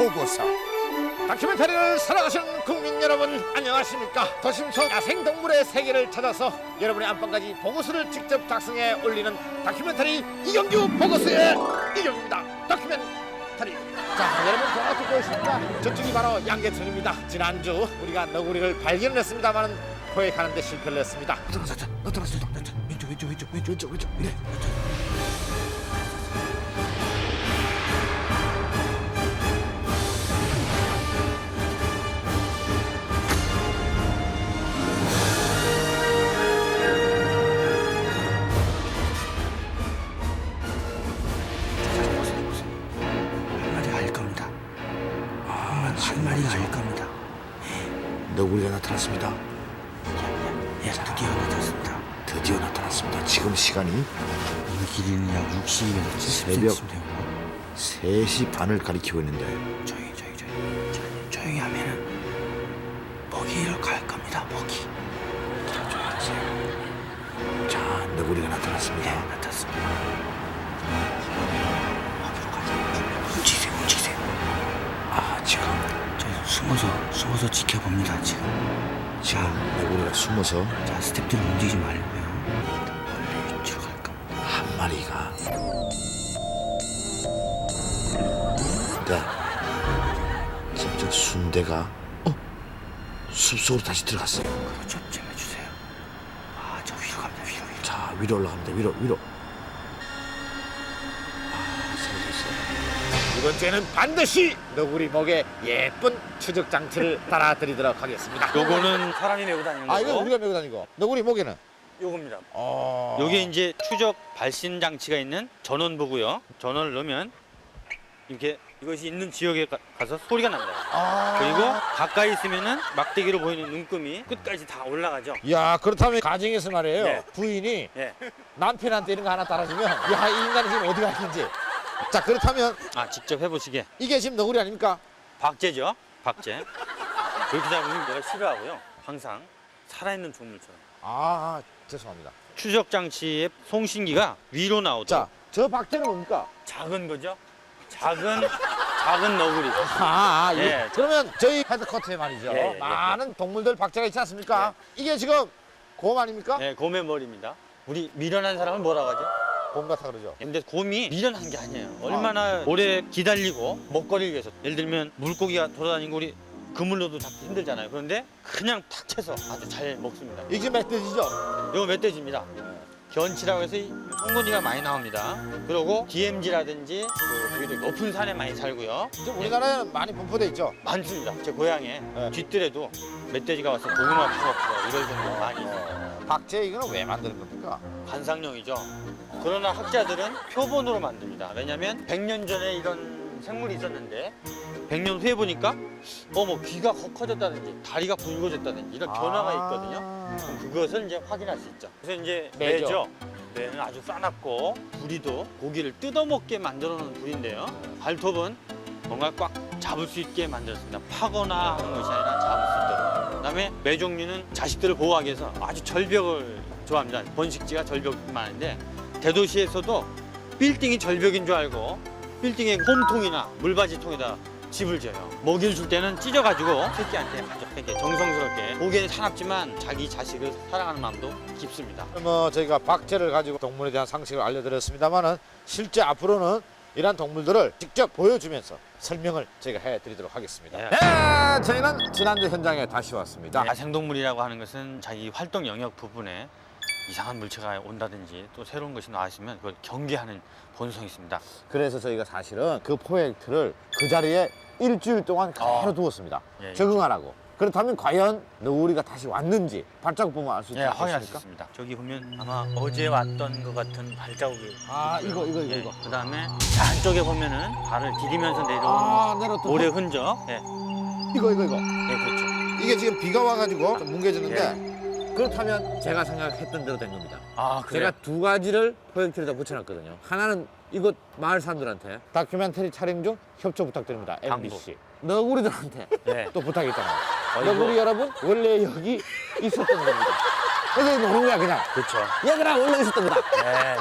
보고서. 다큐멘터리를 사랑하시는 국민 여러분 안녕하십니까? 도심속 야생동물의 세계를 찾아서 여러분의 안방까지 보고서를 직접 작성해 올리는 다큐멘터리 이경규 보고서의 이경규입니다. 다큐멘터리. 자 여러분 동화 듣고 있습니다. 저쪽이 바로 양계천입니다. 지난주 우리가 너구리를 발견했습니다만 포획하는 데 실패를 했습니다. 나타났어 나타났어 왼쪽 왼쪽 왼쪽 왼쪽 왼쪽 왼쪽. 네한 너구리가 나타났습니다 예, 드디어 나타났습니다. 드디어 나타났습니다 지금 시간이 이 길이는 약 60에서 70cm 새벽. 되고 3시 반을 가리키고 있는데 조용히 조용히 조용히 자, 조용히 하면은 먹이를 갈 겁니다. 먹이. 자, 조용히 하세요. 자 너구리가 나타났습니다 예, 나타났습니다. 숨어서 숨어서 지켜봅니다. 지금. 지금 너구리가 숨어서 자, 스탭들은 움직이지 말고요. 원래 위치로 갈 겁니다. 한 마리가 네 지금 저 순대가 어 숲속으로 다시 들어갔어요 그렇죠, 좀 해주세요. 아, 저 위로 갑니다. 위로 위로. 자 위로 올라갑니다 위로 위로 이번 주에는 반드시 너구리 목에 예쁜 추적 장치를 따라드리도록 하겠습니다 요거는 사람이 메고 다니는 거고 아 이거 우리가 메고 다니고 너구리 목에는 요겁니다. 어 요게 이제 추적 발신 장치가 있는 전원부고요. 전원을 넣으면 이렇게 이것이 있는 지역에 가, 서 소리가 납니다. 아. 그리고 가까이 있으면은 막대기로 보이는 눈금이 끝까지 다 올라가죠. 야 그렇다면 가정에서 말이에요 네. 부인이 예. 남편한테 이런 거 하나 따라주면 야 이 인간이 지금 어디 가 있는지 자 그렇다면 아 직접 해보시게. 이게 지금 너구리 아닙니까? 박제죠. 박제. 그렇게 잡으면 내가 싫어하고요. 항상 살아있는 동물처럼. 아, 아 죄송합니다 추적 장치의 송신기가 위로 나오도록 자저 박대는 뭡니까? 작은 거죠. 작은 작은 너구리. 아, 아 예. 그러면 저희 헤드커트에 말이죠 예, 예, 예, 많은 동물들 박제가 있지 않습니까? 이게 지금 곰 아닙니까? 네, 곰의 머리입니다. 우리 미련한 사람은 뭐라고 하죠? 곰 같아 그러죠 근데 곰이 미련한 게 아니에요. 얼마나 오래 기다리고 먹거리를 위해서 예를 들면 물고기가 돌아다니고 우리 그물로도 잡기 힘들잖아요. 그런데 그냥 탁 채서 아주 잘 먹습니다. 이게 멧돼지죠? 이거 멧돼지입니다. 견치라고 해서 이 송곳니가 많이 나옵니다. 그리고 DMZ라든지 그 되게 높은 산에 많이 살고요. 지금 우리나라에는 많이 분포돼 있죠? 많습니다. 제 고향에 네. 뒷뜰에도 멧돼지가 와서 고구마 파먹고 이럴 정도 많이 있어요. 박제 이거는 왜 만드는 겁니까? 관상용이죠. 그러나 학자들은 표본으로 만듭니다. 왜냐하면 100년 전에 이런 생물이 있었는데 100년 후에 보니까 어뭐 귀가 커- 커졌다든지 다리가 굵어졌다든지 이런 변화가 있거든요. 그럼 그것을 이제 확인할 수 있죠. 그래서 이제 매죠. 매죠. 매는 아주 싸납고 부리도 고기를 뜯어먹게 만들어 놓은 부리인데요. 발톱은 뭔가 꽉 잡을 수 있게 만들었습니다. 파거나 하는 것이 아니라 잡을 수. 그다음에 매 종류는 자식들을 보호하기 위해서 아주 절벽을 좋아합니다. 번식지가 절벽이 많은데 대도시에서도 빌딩이 절벽인 줄 알고 빌딩에 홈통이나 물받이통에다 집을 지어요. 먹이를 줄 때는 찢어가지고 새끼한테 이렇게 정성스럽게 보기에는 사납지만 자기 자식을 사랑하는 마음도 깊습니다. 뭐 저희가 박제를 가지고 동물에 대한 상식을 알려드렸습니다만은 실제 앞으로는 이러한 동물들을 직접 보여주면서 설명을 저희가 해드리도록 하겠습니다. 예. 네, 저희는 지난주 현장에 다시 왔습니다. 야생동물이라고 하는 것은 자기 활동 영역 부분에 이상한 물체가 온다든지 또 새로운 것이 나왔으면 그걸 경계하는 본성이 있습니다. 그래서 저희가 사실은 그 프로젝트를 그 자리에 일주일 동안 그대로 어. 두었습니다. 예, 적응하라고. 그렇다면 과연 너구리가 다시 왔는지 발자국 보면 알 수 있지 예, 확인할 수 않습니까? 있습니다. 저기 보면 아마 어제 왔던 것 같은 발자국이 아, 이거, 이거, 이거, 예, 이거. 그다음에 안쪽에 보면은 발을 디디면서 내려오는 아, 내렸던 모래 흔적. 예, 이거, 이거, 이거. 예, 그렇죠. 이게 지금 비가 와가지고 좀 뭉개졌는데 그렇다면 제가 생각했던 대로 된 겁니다. 아, 그래요? 제가 두 가지를 프로젝트에다 붙여놨거든요. 하나는 이곳 마을 사람들한테 다큐멘터리 촬영 중 협조 부탁드립니다. MBC. 너구리들한테 네. 또 부탁했잖아요. 너구리 여러분 원래 여기 있었던 겁니다. 그래서 모르는 거야 그냥. 그렇죠. 얘들아 원래 있었던 거다. 네, 네.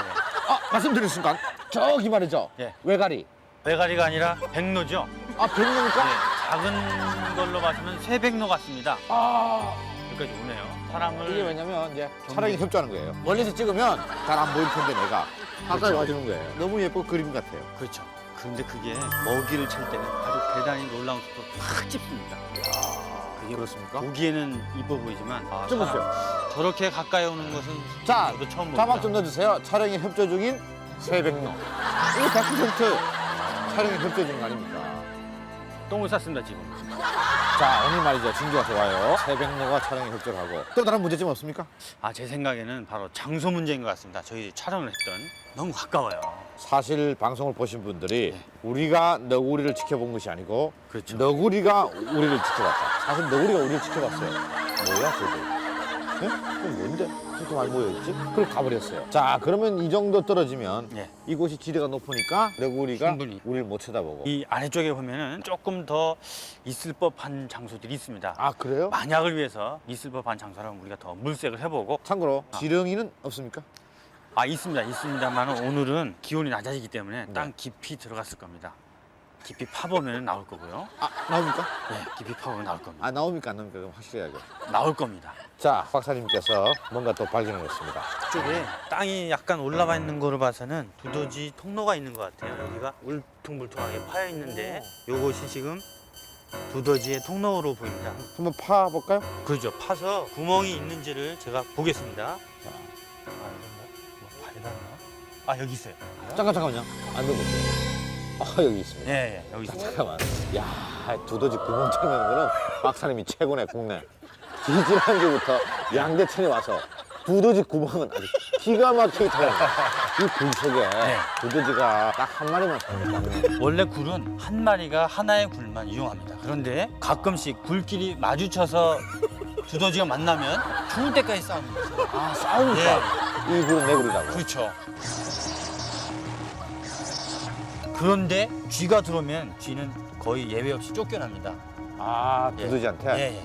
아 말씀드릴 순간 저기 말이죠. 예. 외가리. 외가리가 아니라 백로죠. 아 백로입니까? 네, 작은 걸로 봐서는 쇠백로 같습니다. 아 여기까지 오네요. 사람을 이게 왜냐면 이제. 촬영이 협조하는 거예요. 멀리서 찍으면 잘 안 보일 텐데 내가 가까이 와주는 거예요. 너무 예쁜 그림 같아요. 그렇죠. 그런데 그게 먹이를 칠 때는 아주 대단히 놀라운 속도로 팍 찝습니다. 그게 그렇습니까? 보기에는 이뻐 보이지만 아, 좀 보세요. 저렇게 가까이 오는 것은 자, 저도 처음 자막 봅니다. 좀 넣어주세요. 촬영에 협조 중인 새백로. 이거 100% 촬영에 협조 중인 거 아닙니까? 똥을 쌌습니다 지금. 자, 오늘 말이죠. 진주가 좋아요. 새백로가 촬영에 협조를 하고. 또 다른 문제점 없습니까? 아 제 생각에는 바로 장소 문제인 것 같습니다. 저희 촬영을 했던 너무 가까워요. 사실 방송을 보신 분들이 네. 우리가 너구리를 지켜본 것이 아니고 그렇죠. 너구리가 우리를 지켜봤다. 사실 너구리가 우리를 지켜봤어요. 뭐야, 저거? 예? 그럼 뭔데? 그렇게 많이 모여있지? 그걸 가버렸어요. 자, 그러면 이 정도 떨어지면 네. 이곳이 지대가 높으니까 너구리가 충분히. 우리를 못 쳐다보고. 이 아래쪽에 보면은 조금 더 있을 법한 장소들이 있습니다. 아, 그래요? 만약을 위해서 있을 법한 장소라면 우리가 더 물색을 해보고 참고로 지렁이는 없습니까? 아 있습니다 있습니다만 오늘은 기온이 낮아지기 때문에 네. 땅 깊이 들어갔을 겁니다. 깊이 파보면 나올 거고요. 아, 나옵니까? 네, 깊이 파보면 나올 겁니다. 아, 나옵니까? 안 나옵니까? 그럼 확실해야죠. 나올 겁니다. 자, 박사님께서 뭔가 또 발견을 했습니다. 이쪽에 땅이 약간 올라와 있는 거를 봐서는 두더지 통로가 있는 것 같아요. 여기가 울퉁불퉁하게 파여 있는데 요것이 지금 두더지의 통로로 보입니다. 한번 파 볼까요? 그죠. 파서 구멍이 있는지를 제가 보겠습니다. 아, 이건 뭐, 뭐 발랐나? 아 여기 있어요. 잠깐, 잠깐만요. 안넣 아, 여기 있습니다. 예, 예 여기 자, 있어요. 잠깐만. 야, 두더지 구멍 뚫는 거는 박사님이 최고네, 국내. 지지난주부터 양대천에 와서 두더지 구멍은 아주 기가 막히게 털어요. 이 굴 속에 두더지가 딱 한 마리만 삽니다. 원래 굴은 한 마리가 하나의 굴만 이용합니다. 그런데 가끔씩 굴끼리 마주쳐서 두더지가 만나면 죽을 때까지 싸우는 거죠. 아, 싸우니까. 이 굴은 내 굴이라고. 그렇죠. 그런데 쥐가 들어오면 쥐는 거의 예외 없이 쫓겨납니다. 아, 두더지한테? 예, 예.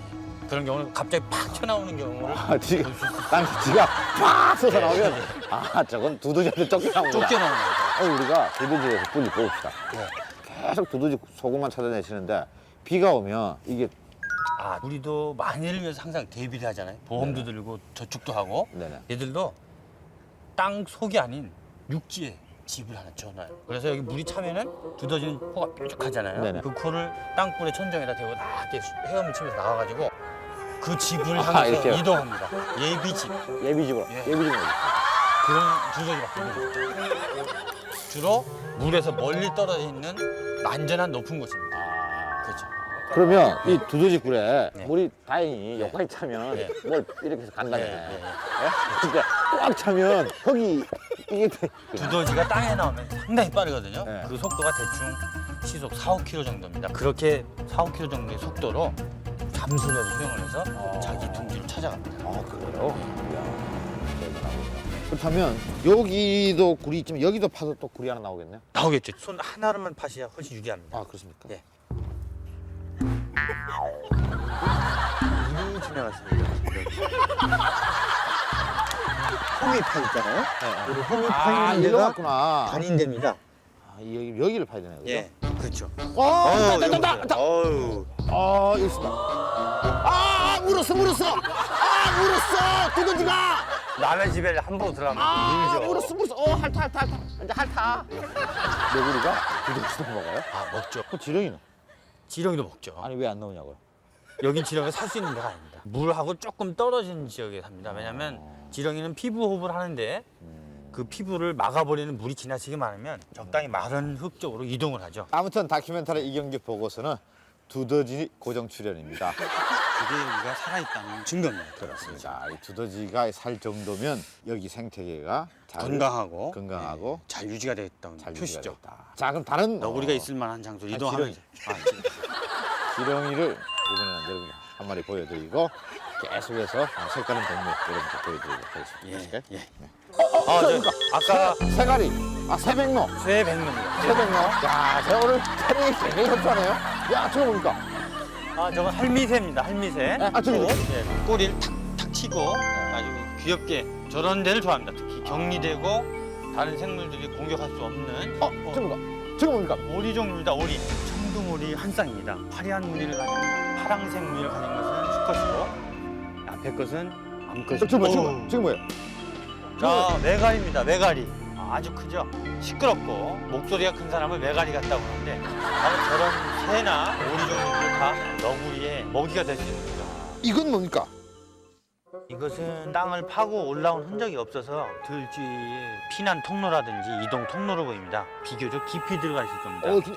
그런 경우는 갑자기 팍 튀어나오는 경우를 아, 지가. 난 지가 팍 쏘서 나오면, 아, 저건 두더지한테 쫓겨나옵니다. 쫓겨나오는 거죠. 어, 우리가 두더지에 대해서 뿌리 뽑읍시다. 네. 계속 두더지 소금만 찾아내시는데, 비가 오면 이게, 아, 우리도 만일을 위해서 항상 대비를 하잖아요. 보험도 들고 저축도 하고 네네. 얘들도 땅 속이 아닌 육지에 집을 하나 지어놔요. 그래서 여기 물이 차면은 두더지는 코가 뾰족하잖아요. 네네. 그 코를 땅굴의 천정에다 대고 낮게 헤엄을 치면서 나와가지고 그 집을 아, 향해서 이렇게요? 이동합니다. 예비집. 예비집으로. 예. 예비집으로. 그런 두더지밖에 없는 거죠. 주로 물에서 멀리 떨어져 있는 안전한 높은 곳입니다. 아. 그렇죠. 그러면 이 두더지 굴에 네. 물이 다행히 여기까지 차면 네. 뭘 이렇게 해서 간다네. 네, 네, 네. 예? 근데 꽉 차면 거기 이게 돼. 두더지가 땅에 나오면 상당히 빠르거든요. 네. 그 속도가 대충 시속 4, 5km 정도입니다. 그렇게 4, 5km 정도의 속도로 잠수를 수영을 해서 어. 자기 둥지를 찾아갑니다. 아 그래요? 이야. 그렇다면 여기도 굴이 있지만 여기도 파도 또 굴이 하나 나오겠네요. 나오겠죠. 손 하나로만 파셔야 훨씬 유리합니다. 아 그렇습니까? 예. 물이 지나갔습니다. 홈이 파 있잖아요. 우리 홈이 파아 있는 데가 왔구나. 반인대입니다. 아, 여기 여기를 파야 되네요. 그죠? 예, 그렇죠. 어, 있다, 있다, 있다, 있다. 어우, 아 여기 있다. 아 물었어 물었어. 아 물었어 두더지가. 남의 집에 함부로 들어가면 아 물죠. 물었어 물었어. 어 핥아 핥아 핥아. 이제 핥아. 내구리가 두더지도 먹어요? 아, 먹죠. 그 지렁이는? 지렁이도 먹죠. 아니 왜 안 나오냐고요? 여긴 지렁이가 살수 있는 데가 아닙니다. 물하고 조금 떨어진 지역에 삽니다. 왜냐하면 지렁이는 피부 호흡을 하는데 그 피부를 막아버리는 물이 지나치게 많으면 적당히 마른 흙 쪽으로 이동을 하죠. 아무튼 다큐멘터리 이경규 보고서는 두더지 고정 출연입니다. 우리가 살아있다는 증거입니다. 그렇습니다. 이 두더지가 살 정도면 여기 생태계가 잘 건강하고 건강하고 예, 잘 유지가 되어 있다는 잘 표시죠. 유지가 됐다. 자 그럼 다른 너구리가 어, 있을 만한 장소로 아, 이동하면 지렁이. 아, 지렁이. 지렁이를 이번에는 여러분 한 마리 보여드리고 계속해서 어, 색다른 동물 여러분께 보여드리도록 하겠습니다. 예, 예. 예. 아, 저, 아까 새, 새가리, 아 새백로, 쇠 백로입니다. 새백로. 야, 제가 오늘 촬영이 굉장히 협조하네요. 야, 저거 뭡니까? 아, 저건 할미새입니다. 할미새. 아, 저기. 예, 꼬리를 탁탁 치고 아주 귀엽게 저런 데를 좋아합니다. 특히 격리되고 다른 생물들이 공격할 수 없는 어, 저거 뭡니까? 저거 뭡니까? 오리 종류입니다. 오리. 청둥오리 한 쌍입니다. 화려한 무늬를 가진 파랑색 무늬를 가진 것은 수컷이고 앞에 것은 암컷이고. 지금 뭐 지금 지금 뭐예요? 자, 메가리입니다. 메가리. 아, 아주 크죠? 시끄럽고 목소리가 큰 사람을 메가리 같다고 하는데 바로 저런 새나 오리 종류들 다 너구리의 먹이가 될 수 있는 거죠. 이건 뭡니까? 이것은 땅을 파고 올라온 흔적이 없어서 들쥐의 피난 통로라든지 이동 통로로 보입니다. 비교적 깊이 들어가 있을 겁니다. 어, 지-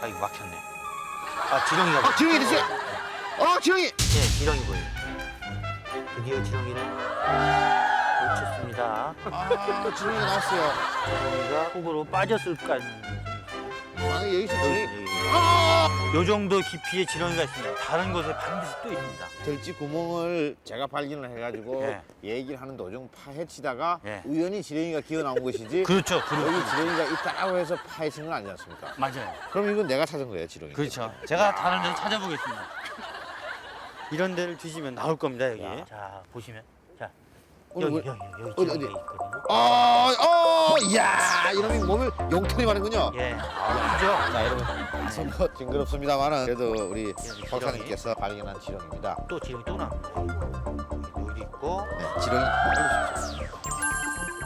아, 이거 막혔네. 아, 지렁이가 아, 지렁이 됐어요. 어, 지렁이. 예, 지렁이 보여요. 드디어 지렁이를 놓쳤습니다. 아, 지렁이가 나왔어요. 지렁이가 속으로 빠졌을까? 아, 여기서 지렁이. 요 정도 깊이의 지렁이가 있습니다. 다른 곳에 반드시 또 있습니다. 들쥐 구멍을 제가 발견을 해가지고 예. 얘기를 하는 도중 파헤치다가 예. 우연히 지렁이가 기어 나온 것이지. 그렇죠. 여기 그렇죠. 지렁이가 있다고 해서 파헤친 건 아니지 않습니까? 맞아요. 그럼 이건 내가 찾은 거예요, 지렁이. 그렇죠. 제가 다른 데서 찾아보겠습니다. 이런 데를 뒤지면 나올 겁니다, 여기. 야. 자, 보시면. 자, 여기, 뭐- 여기, 여기 어디, 어디? 있거든요. 어, 어, 이야, 이놈이 몸을 용털이 마는군요. 예. 아, 그죠? 자, 여러분, 다소 뭐 징그럽습니다만은 그래도 우리 지렁이. 박사님께서 발견한 지렁입니다. 또 지렁이 또 나옵니다. 여기도 있고. 네, 지렁이.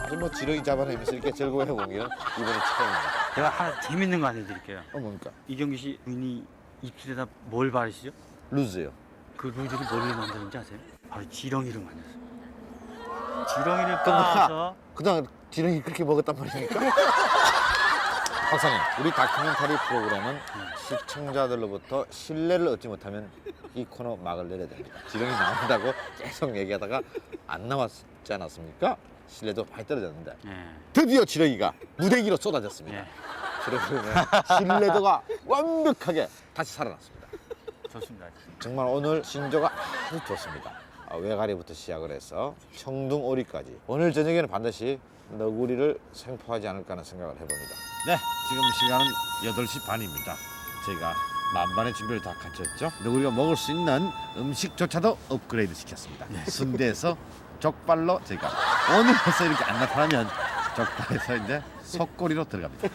아주 뭐 지렁이 잡아내면서 이렇게 즐거워해 본게 이번에 처음입니다. 제가 하나 재밌는 거 알려드릴게요. 어, 뭡니까? 이경규 씨 부인이 입술에다 뭘 바르시죠? 루즈요. 그 루즈를 뭘로 만드는지 아세요? 바로 지렁이를 만들었어요. 지렁이를 까서 그동안 지렁이 그렇게 먹었단 말입니까? 박사님, 우리 다큐멘터리 프로그램은 시청자들로부터 신뢰를 얻지 못하면 이 코너 막을 내려야 됩니다. 지렁이 나온다고 계속 얘기하다가 안 나왔지 않았습니까? 신뢰도 많이 떨어졌는데 예. 드디어 지렁이가 무대기로 쏟아졌습니다. 예. 그러면 신뢰도가 완벽하게 다시 살아났습니다. 좋습니다. 정말 오늘 신조가 아주 좋습니다. 아, 외가리부터 시작을 해서 청둥오리까지 오늘 저녁에는 반드시 너구리를 생포하지 않을까 하는 생각을 해봅니다. 네, 지금 시간은 8시 반입니다. 저희가 만반의 준비를 다 갖췄죠. 너구리가 먹을 수 있는 음식조차도 업그레이드 시켰습니다. 순대에서 족발로 저희가 오늘에서 이렇게 안 나타나면 족발에서 이제 속꼬리로 들어갑니다.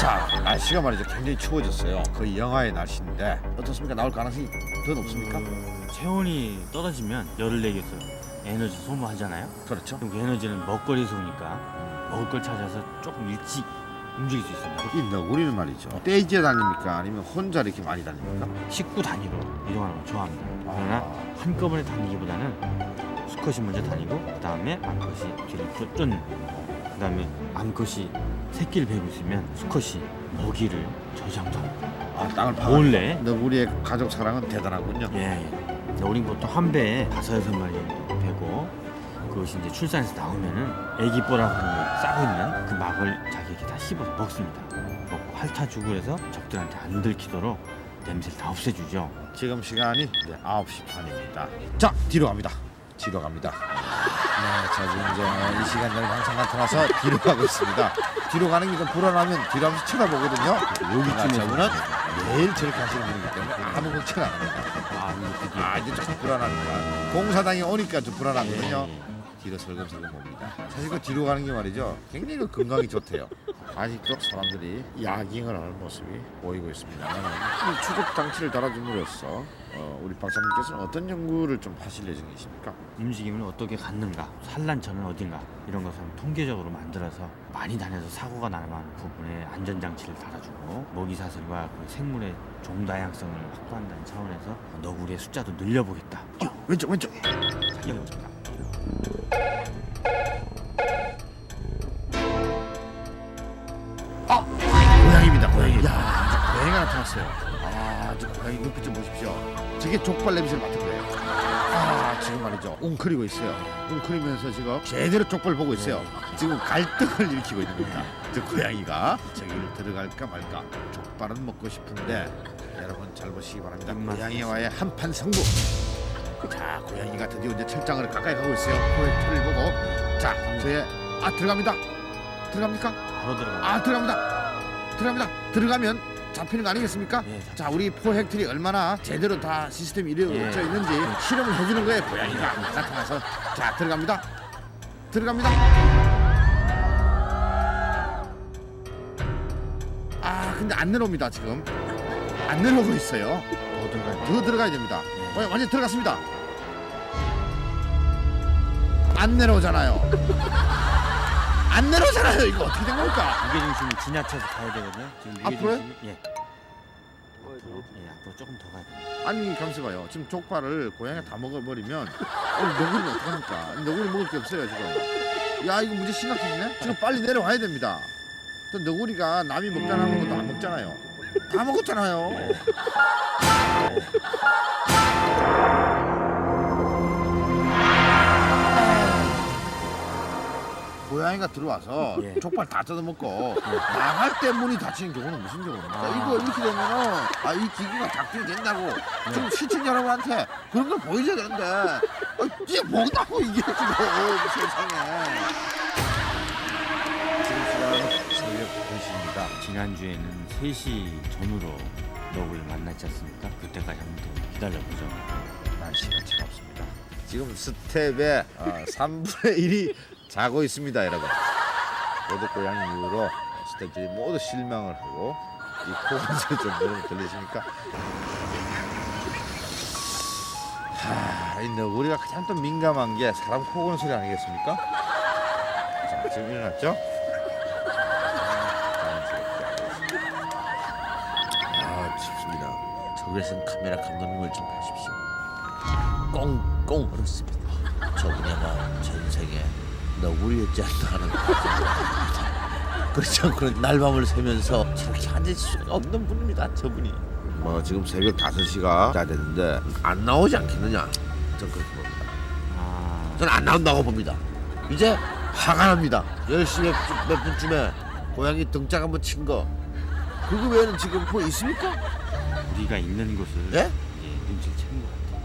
자, 날씨가 말이죠. 굉장히 추워졌어요. 거의 영하의 날씨인데 어떻습니까? 나올 가능성이 더 높습니까? 그 체온이 떨어지면 열을 내겠어요. 에너지 소모하잖아요. 그렇죠. 그럼 그 에너지는 먹거리에서 오니까 먹을 걸 찾아서 조금 일찍 움직일 수 있습니다. 이 너구리는 말이죠. 떼지에 다닙니까? 아니면 혼자 이렇게 많이 다닙니까? 식구 단위로 이동하는 걸 좋아합니다. 그러나 아. 한꺼번에 다니기보다는 수컷이 먼저 다니고 그 다음에 암컷이 뒤를 쫓- 쫓는 그 다음에 암컷이 새끼를 베고 있으면 수컷이 먹이를 저장도 합니다. 아, 땅을 파. 몰래 너구리의 가족 사랑은 대단하군요. 예, 예. 우린 보통 한 배에 다섯 여섯 마리 정도 되고 그것이 이제 출산해서 나오면은 애기 뽀라고 하는 싸고 있는 그 막을 자기에게 다 씹어서 먹습니다. 먹고 핥아주고 그래서 적들한테 안 들키도록 냄새를 다 없애주죠. 지금 시간이 이제 9시 반입니다. 자, 뒤로 갑니다. 뒤로 갑니다. 네, 자, 지금 이제 이 시간 항상 나타나서 뒤로 가고 있습니다. 뒤로 가는 게좀 불안하면 뒤로 한번 쳐다보거든요. 여기쯤에 저분은 매일 저렇게 하시는 분이기 때문에 아무 걱정 안 합니다. 아. 아, 이제 조금 불안하니까. 공사당이 오니까 좀 불안하거든요. 뒤로 설금설금 봅니다. 사실 그 뒤로 가는 게 말이죠. 굉장히 그 건강이 좋대요. 아직도 사람들이 야깅을 하는 모습이 보이고 있습니다만 이 추적 장치를 달아줌으로써 어, 우리 박사님께서는 어떤 연구를 좀 하실 예정이십니까? 움직임을 어떻게 갖는가, 산란처는 어딘가 이런 것을 통계적으로 만들어서 많이 다녀서 사고가 날 만한 부분에 안전장치를 달아주고 먹이 사슬과 그 생물의 종 다양성을 확보한다는 차원에서 너구리의 숫자도 늘려보겠다. 왼쪽 왼쪽. 이겁니다. 고양이입니다 고양이. 야, 고양이가 나타났어요. 아, 저 고양이 눈빛 좀 보십시오. 저게 족발 냄새를 맡은 거예요. 아, 지금 말이죠. 웅크리고 있어요. 웅크리면서 지금 제대로 족발 보고 있어요. 지금 갈등을 일으키고 있는 겁니다. 저 고양이가 저기를 들어갈까 말까. 족발은 먹고 싶은데 여러분 잘 보시기 바랍니다. 고양이와의 한판 승부. 자, 고양이가 드디어 이제 철장을 가까이 가고 있어요. 코에 털을 보고. 자, 저의 아 들어갑니다. 들어갑니까? 바로 들어가. 아 들어갑니다. 들어갑니다. 들어가면 잡히는 거 아니겠습니까? 예, 잡- 자 우리 포획틀이 얼마나 제대로 다 시스템이 이루어져 예. 있는지 실험을 해주는 거예요. 고양이가 나타나서 자 들어갑니다. 들어갑니다. 아 근데 안 내려옵니다 지금. 안 내려오고 있어요. 더 들어가야 더 들어가야 됩니다. 예. 어, 완전 들어갔습니다. 안 내려오잖아요. 안 내려오잖아요. 이거 어떻게 된 겁니까? 무게중심이 지나쳐서 가야 되거든요. 지금? 무게중심이 예. 예, 앞으로 조금 더 가야 돼요. 아니 감시 봐요. 지금 족발을 고양이가 다 먹어버리면 오늘 너구리는 어떡합니까? 너구리 먹을 게 없어요 지금. 야 이거 문제 심각해지네. 지금 빨리 내려와야 됩니다. 또 너구리가 남이 먹자는 것도 안 먹잖아요. 다 먹었잖아요. 고양이가 들어와서 예. 족발 다 뜯어먹고 나갈 때 문이 닫히는 경우는 무슨 경우입니까? 이거 이렇게 되면은 아 이 기기가 작동이 된다고 지금 시청 여러분한테 그런 걸 보여줘야 되는데 아, 이게 뭐다고 이게 지금 세상에 2시입니다 지난주에는 3시 전후로 너구리를 만났지 않습니까? 그때까지 한번 더 기다려보죠. 날씨가 차갑습니다 지금 스텝의 어, 3분의 1이 자고 있습니다 여러분 모두 고양이 이후로 스텝들이 모두 실망을 하고 이 코건소리 좀 여러분 들리십니까? 하, 이 너구리가 가장 또 민감한 게 사람 코 고는 소리 아니겠습니까? 자, 지금 일어났죠? 저기에선 카메라 감독님을 좀 보십시오. 꽁꽁 얼었습니다. 저분야마 전 세계 너구리 였지 않나 하는 그렇지 않고는 날밤을 새면서 저렇게 앉을 수가 없는 분입니다. 저분이. 뭐 지금 새벽 5시가 다 됐는데 안 나오지 않겠느냐? 전 그렇게 봅니다. 아, 저는 안 나온다고 봅니다. 이제 화가 납니다. 10시 몇, 분- 몇 분쯤에 고양이 등짝 한번 친 거. 그거 외에는 지금 뭐 있습니까? 우리가 있는 곳을 예? 예, 눈치를 채는 것 같아요.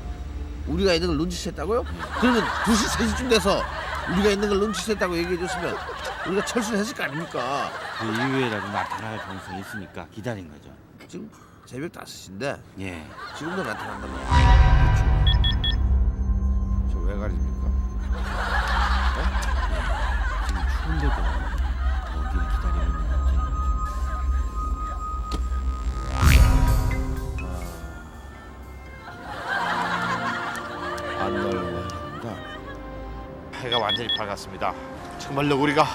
우리가 있는 걸 눈치챘다고요? 그러면 2시, 3시쯤 돼서 우리가 있는 걸 눈치챘다고 얘기해 줬으면 우리가 철수를 했을 거 아닙니까? 그 이후에라도 나타날 가능성이 있으니까 기다린 거죠. 지금 새벽 5시인데 예. 지금도 나타난단 말이야. 그렇죠. 저왜 가립니까? 지금 추운데도 어디를 기다리고 있는 해가 완전히 밝았습니다. 정말로 우리가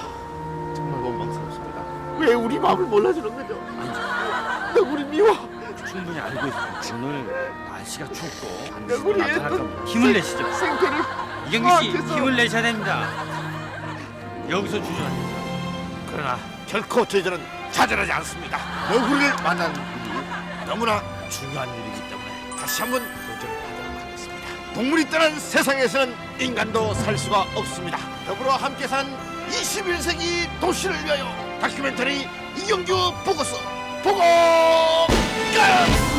정말 원망스럽습니다. 왜 우리 마음을 몰라주는 거죠? 너 우리 미워. 충분히 알고 있습니다. 오늘 날씨가 춥고 반드시 우리 나타날. 힘을 내시죠. 생태를 이경규 씨 아, 됐어. 힘을 내셔야 됩니다. 여기서 주저앉으세요. 그러나 결코 저희들은 좌절하지 않습니다. 너구리를 만나는 일이 너무나 중요한 일이기 때문에 다시 한번 동물이 떠난 세상에서는 인간도 살 수가 없습니다. 더불어 함께 산 21세기 도시를 위하여 다큐멘터리 이경규 보고서 보고 끝!